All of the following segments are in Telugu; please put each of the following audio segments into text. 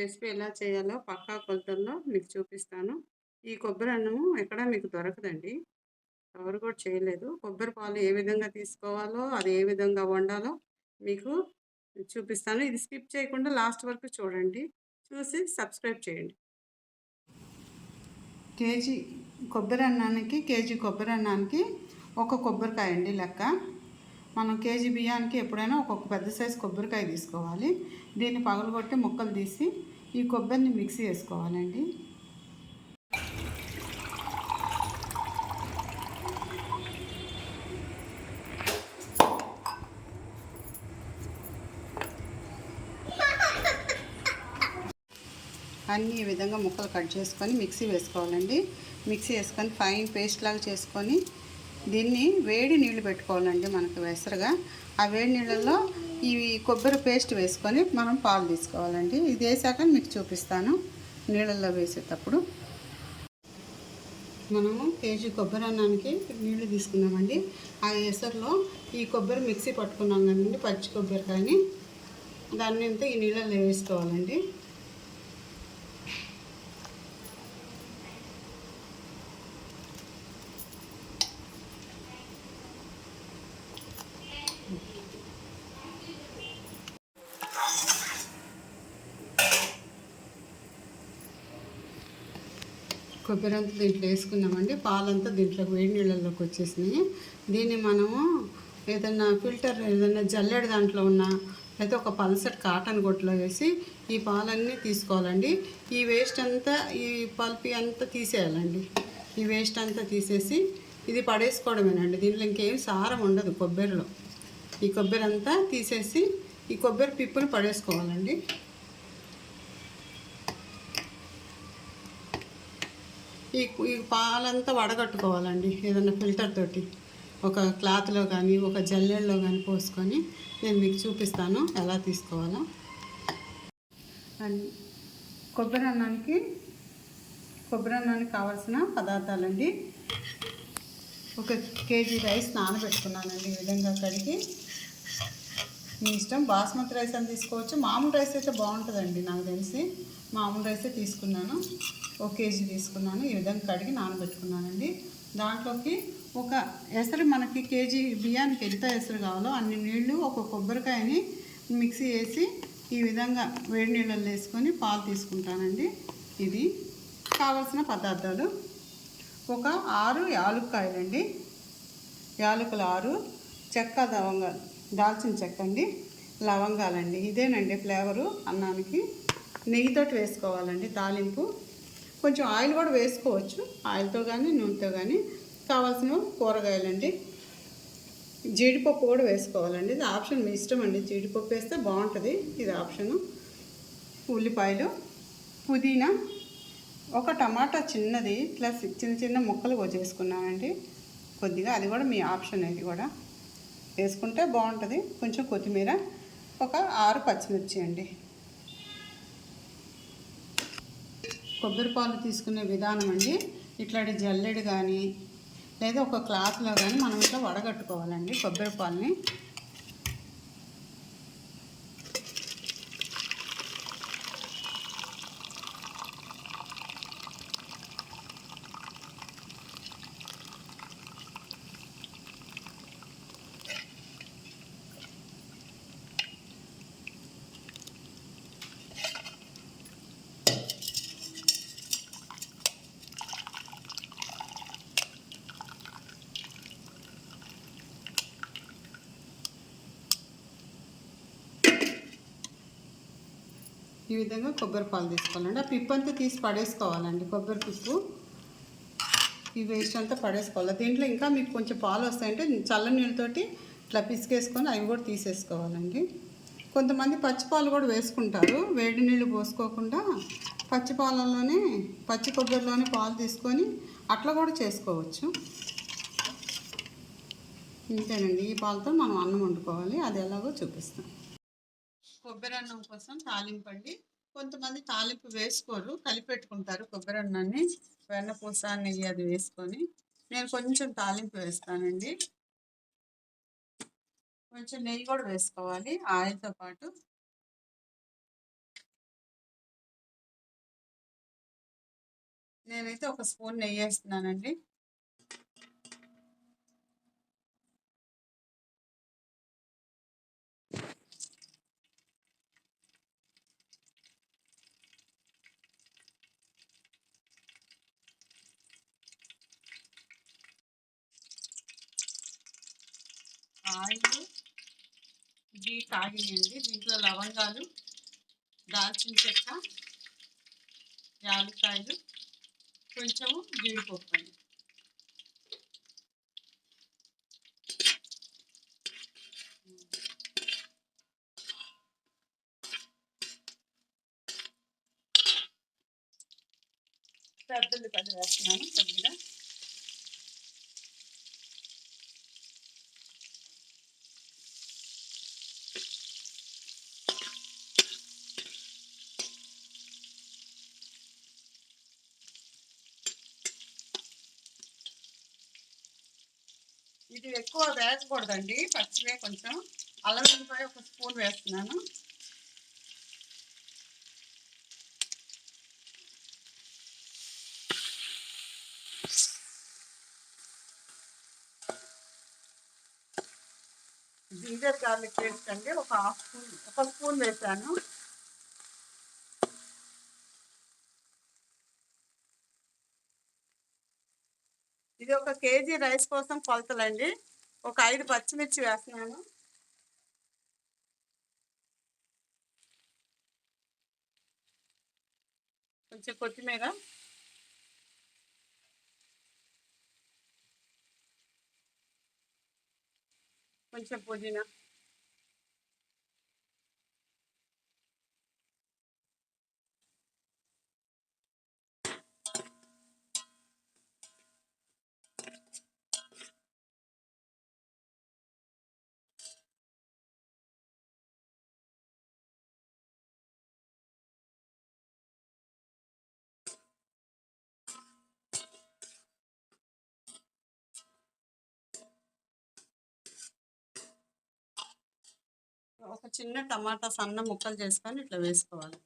రెసిపీ ఎలా చేయాలో పక్కా కొలతల్లో మీకు చూపిస్తాను. ఈ కొబ్బరి అన్నము ఎక్కడా మీకు దొరకదండి. ఎవరు కూడా చేయలేదు. కొబ్బరి పాలు ఏ విధంగా తీసుకోవాలో, అది ఏ విధంగా వండాలో మీకు చూపిస్తాను. ఇది స్కిప్ చేయకుండా లాస్ట్ వరకు చూడండి. చూసి సబ్స్క్రైబ్ చేయండి. కేజీ కొబ్బరి అన్నానికి కేజీ కొబ్బరి అన్నానికి ఒక కొబ్బరికాయ అండి లెక్క. మనం కేజీ బియ్యానికి ఎప్పుడైనా ఒక్కొక్క పెద్ద సైజు కొబ్బరికాయ తీసుకోవాలి. దీన్ని పగలగొట్టి ముక్కలు తీసి ఈ కొబ్బరిని మిక్సీ వేసుకోవాలండి అన్నీ ఈ విధంగా ముక్కలు కట్ చేసుకొని మిక్సీ వేసుకోవాలండి. మిక్సీ వేసుకొని ఫైన్ పేస్ట్ లాగా చేసుకొని దీన్ని వేడి నీళ్ళు పెట్టుకోవాలండి మనకు వెసరగా. ఆ వేడి నీళ్ళల్లో ఈ కొబ్బరి పేస్ట్ వేసుకొని మనం పాలు తీసుకోవాలండి. ఇది వేసాక మీకు చూపిస్తాను నీళ్ళల్లో వేసేటప్పుడు. మనము కేజీ కొబ్బరి అన్నానికి నీళ్ళు తీసుకున్నామండి. ఆ ఎసరులో ఈ కొబ్బరి మిక్సీ పట్టుకున్నాం కదండి పచ్చి కొబ్బరికాయని. దాన్ని అంతా ఈ నీళ్ళల్లో వేసుకోవాలండి. కొబ్బరి అంతా దీంట్లో వేసుకున్నామండి పాలంతా దీంట్లో వేడి నీళ్ళలోకి వచ్చేసినాయి. దీన్ని మనము ఏదన్నా ఫిల్టర్ ఏదన్నా జల్లెడ దాంట్లో ఉన్న అయితే ఒక పల్సట్ కాటన్ గొట్లో వేసి ఈ పాలన్నీ తీసుకోవాలండి. ఈ వేస్ట్ అంతా ఈ పల్పి అంతా తీసేయాలండి. ఈ వేస్ట్ అంతా తీసేసి ఇది పడేసుకోవడమేనండి. దీంట్లో ఇంకేం సారం ఉండదు కొబ్బరిలో. ఈ కొబ్బరి అంతా తీసేసి ఈ కొబ్బరి పిప్పులు పడేసుకోవాలండి. ఈ ఈ పాలంతా వడగట్టుకోవాలండి ఏదన్నా ఫిల్టర్ తోటి. ఒక క్లాత్లో కానీ ఒక జల్లెల్లో కానీ పోసుకొని నేను మీకు చూపిస్తాను ఎలా తీసుకోవాలో. అండ్ కొబ్బరి అన్నానికి కొబ్బరి అన్నానికి కావాల్సిన పదార్థాలండి. ఒక కేజీ రైస్ నానబెట్టుకున్నానండి ఈ విధంగా కడిగి. మీ ఇష్టం. బాస్మతి రైస్ అని తీసుకోవచ్చు. మామూలు రైస్ అయితే బాగుంటుందండి నాకు తెలిసి. మామూలు రైసే తీసుకున్నాను. ఒక కేజీ తీసుకున్నాను. ఈ విధంగా కడిగి నానబెట్టుకున్నానండి. దాంట్లోకి ఒక ఎసరు మనకి కేజీ బియ్యానికి ఎంత ఎసరు కావాలో అన్ని నీళ్ళు ఒక కొబ్బరికాయని మిక్సీ వేసి ఈ విధంగా వేడి నీళ్ళల్లో వేసుకొని పాలు తీసుకుంటానండి. ఇది కావలసిన పదార్థాలు. ఒక ఆరు యాలుక్కాయలండి. యాలకులు ఆరు చెక్క లవంగాలు. దాల్చిన చెక్క అండి లవంగాలండి. ఇదేనండి ఫ్లేవరు అన్నానికి. నెయ్యితో వేసుకోవాలండి తాలింపు. కొంచెం ఆయిల్ కూడా వేసుకోవచ్చు ఆయిల్తో కానీ నూనెతో కానీ కావాల్సిన కూరగాయలండి. జీడిపప్పు కూడా వేసుకోవాలండి. ఇది ఆప్షన్ మీ ఇష్టం అండి. జీడిపప్పు వేస్తే బాగుంటుంది ఇది ఆప్షను. ఉల్లిపాయలు పుదీనా. ఒక టమాటా చిన్నది ప్లస్ చిన్న చిన్న ముక్కలు చేసుకున్నామండి కొద్దిగా అది కూడా మీ ఆప్షన్ అది కూడా. వేసుకుంటే బాగుంటుంది. కొంచెం కొత్తిమీర ఒక ఆరు పచ్చిమిర్చి అండి. కొబ్బరి పాలు తీసుకునే విధానం అండి. ఇట్లాంటి జల్లెడు కానీ లేదా ఒక క్లాత్లో కానీ మనం ఇట్లా వడగట్టుకోవాలండి కొబ్బరి పాలని. ఈ విధంగా కొబ్బరి పాలు తీసుకోవాలండి. ఆ పిప్పు అంతా తీసి పడేసుకోవాలండి కొబ్బరి పిప్పు. ఈ వేస్ట్ అంతా పడేసుకోవాలి. దీంట్లో ఇంకా మీకు కొంచెం పాలు వస్తాయంటే చల్ల నీళ్ళతోటి ఇట్లా పిసికేసుకొని అవి కూడా తీసేసుకోవాలండి. కొంతమంది పచ్చిపాలు కూడా వేసుకుంటారు. వేడి నీళ్ళు పోసుకోకుండా పచ్చి పాలల్లోనే పచ్చి కొబ్బరిలోనే పాలు తీసుకొని అట్లా కూడా చేసుకోవచ్చు. ఇంతేనండి. ఈ పాలతో మనం అన్నం వండుకోవాలి. అది ఎలాగో చూపిస్తాం. కొబ్బరి అన్నం కోసం తాలింపండి. కొంతమంది తాలింపు వేసుకోరు కలిపెట్టుకుంటారు కొబ్బరి అన్నాన్ని. వెన్న పూస నెయ్యి అది వేసుకొని నేను కొంచెం తాలింపు వేస్తానండి. కొంచెం నెయ్యి కూడా వేసుకోవాలి ఆయిల్తో పాటు. నేనైతే ఒక స్పూన్ నెయ్యి వేస్తున్నానండి. ఆయిల్ ఇవి కాగినాయండి దీంట్లో లవంగాలు దాల్చిన చెక్క యాలక్కాయలు కొంచెము జీడిపప్పు అండి. పెద్దలు పెద్ద వేస్తున్నాను కొద్దిగా. ఇది ఎక్కువ వేగకూడదండి పచ్చివే కొంచెం. అల్లం ఒక స్పూన్ వేస్తున్నాను. జింజర్ గార్లిక్ పేస్ట్ అండి. ఒక హాఫ్ స్పూన్ ఒక స్పూన్ వేసాను ఇది ఒక కేజీ రైస్ కోసం కొలతలండి. ఒక ఐదు పచ్చిమిర్చి వేస్తున్నాను. కొంచెం కొత్తిమీర. కొంచెం పుదీనా. ఒక చిన్న టమాటా సన్న ముక్కలు చేసుకొని ఇట్లా వేసుకోవాలి.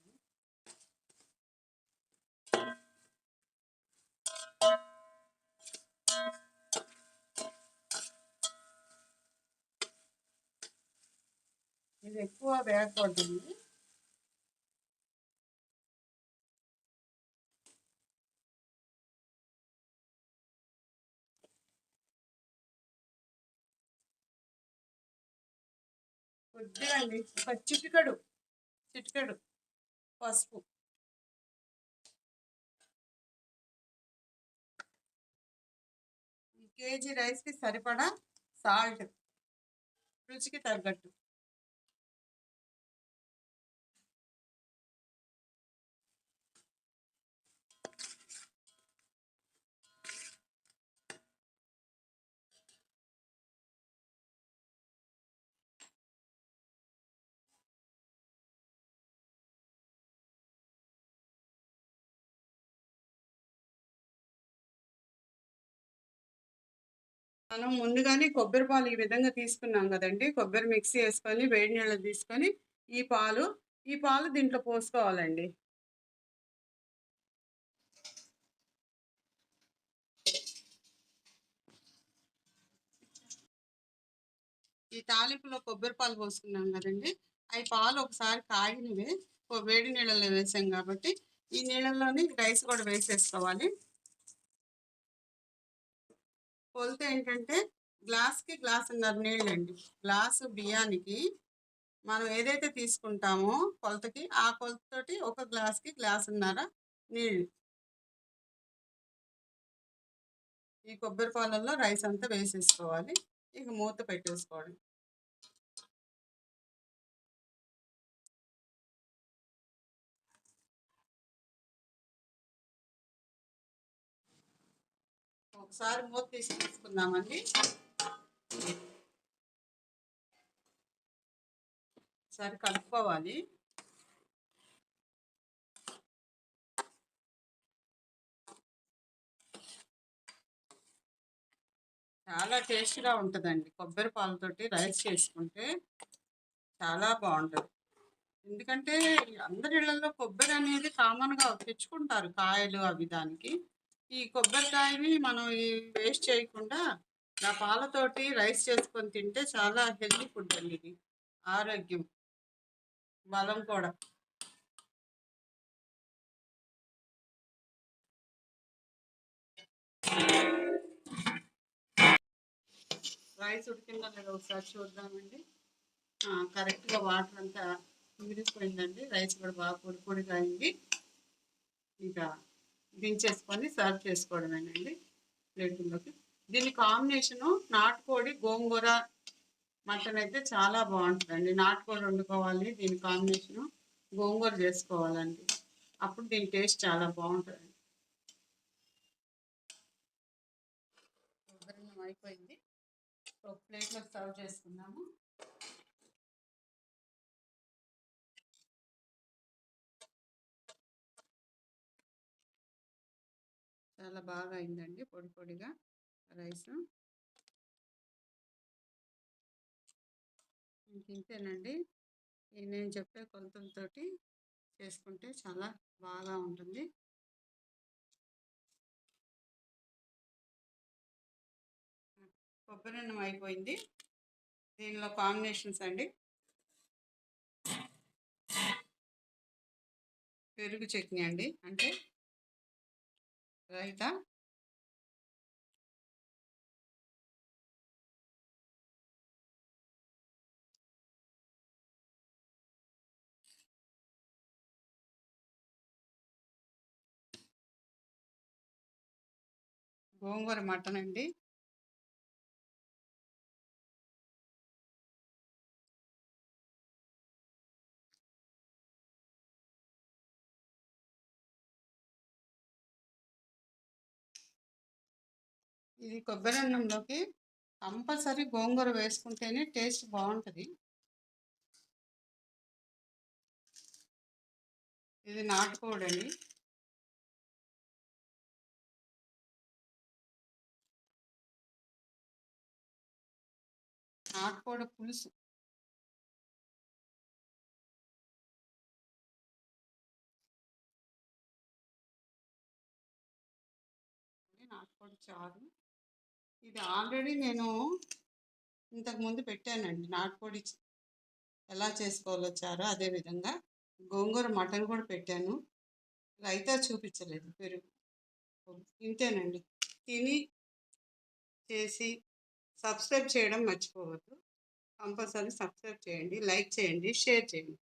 ఇది ఎక్కువ వేయకూడదు. కొద్దిగా అండి చిటికడు. చిటికడు. పసుపు. కేజీ రైస్కి సరిపడా సాల్ట్. రుచికి తగ్గట్టు. మనం ముందుగానే కొబ్బరి పాలు ఈ విధంగా తీసుకున్నాం కదండి. కొబ్బరి మిక్సీ వేసుకొని వేడి నీళ్ళు తీసుకొని ఈ పాలు ఈ పాలు దీంట్లో పోసుకోవాలండి. ఈ తాలింపులో కొబ్బరి పాలు పోసుకున్నాం కదండి. అవి పాలు ఒకసారి కాగినవి వేడి నీళ్ళలో వేసాం కాబట్టి ఈ నీళ్ళల్లోనే రైస్ కూడా వేసేసుకోవాలి. కొలత ఏంటంటే గ్లాస్కి గ్లాసున్నర నీళ్ళు అండి గ్లాసు బియ్యానికి మనం ఏదైతే తీసుకుంటామో కొలతకి ఆ కొలతతోటి ఒక గ్లాస్కి గ్లాసున్నర నీళ్ళు. ఈ కొబ్బరి పాలల్లో రైస్ అంతా వేసేసుకోవాలి. ఇక మూత పెట్టేసుకోవడం. ఒకసారి మూత తీసి తీసుకుందామండి. ఒకసారి కలుపుకోవాలి. చాలా టేస్ట్గా ఉంటుందండి. కొబ్బరి పాలతోటి రైస్ చేసుకుంటే చాలా బాగుంటుంది. ఎందుకంటే అందరి ఇళ్ళలో కొబ్బరి అనేది కామన్గా తెచ్చుకుంటారు కాయలు అవి దానికి. ఈ కొబ్బరికాయని మనం ఈ వేస్ట్ చేయకుండా నా పాలతోటి రైస్ చేసుకొని తింటే చాలా హెల్తీ ఫుడ్ అండి ఇది. ఆరోగ్యం. బలం కూడా. రైస్ ఉడికిందా లేదా ఒకసారి చూద్దామండి. కరెక్ట్గా వాటర్ అంతా మిగిలిపోయిందండి రైస్ కూడా బాగా పొడి పొడిగా అయింది. ఇంకా దించేసుకొని సర్వ్ చేసుకోవడమేనండి ప్లేట్లోకి దీని కాంబినేషను నాటుకోడి గోంగూర మటన్ అయితే చాలా బాగుంటుందండి. నాటుకోడి వండుకోవాలి దీని కాంబినేషను గోంగూర చేసుకోవాలండి. అప్పుడు దీని టేస్ట్ చాలా బాగుంటుంది అయిపోయింది. ఒక ప్లేట్లో సర్వ్ చేసుకుందాము. చాలా బాగా అయిందండి పొడి పొడిగా రైస్. ఇంతేనండి నేను చెప్పే కొలతలతో చేసుకుంటే చాలా బాగా ఉంటుంది. కొబ్బరి అన్నం అయిపోయింది. దీనిలో కాంబినేషన్స్ అండి. పెరుగు చట్నీ అండి. అంటే రైతా గోంగూర మటన్ అండి ఇది కొబ్బరి అన్నంలోకి కంపల్సరీ గోంగూర వేసుకుంటేనే టేస్ట్ బాగుంటుంది. ఇది నాటుకోడి అండి నాటుకోడి పులుసు. నాటుకోడి చారు. ఇది ఆల్రెడీ నేను ఇంతకుముందు పెట్టానండి. నాటుకోడి ఎలా చేసుకోవాలో చారో అదేవిధంగా గోంగూర మటన్ కూడా పెట్టాను. రైతా చూపించలేదు. పెరుగు ఇంతేనండి. తిని చేసి సబ్స్క్రైబ్ చేయడం మర్చిపోవద్దు. కంపల్సరీ సబ్స్క్రైబ్ చేయండి లైక్ చేయండి షేర్ చేయండి.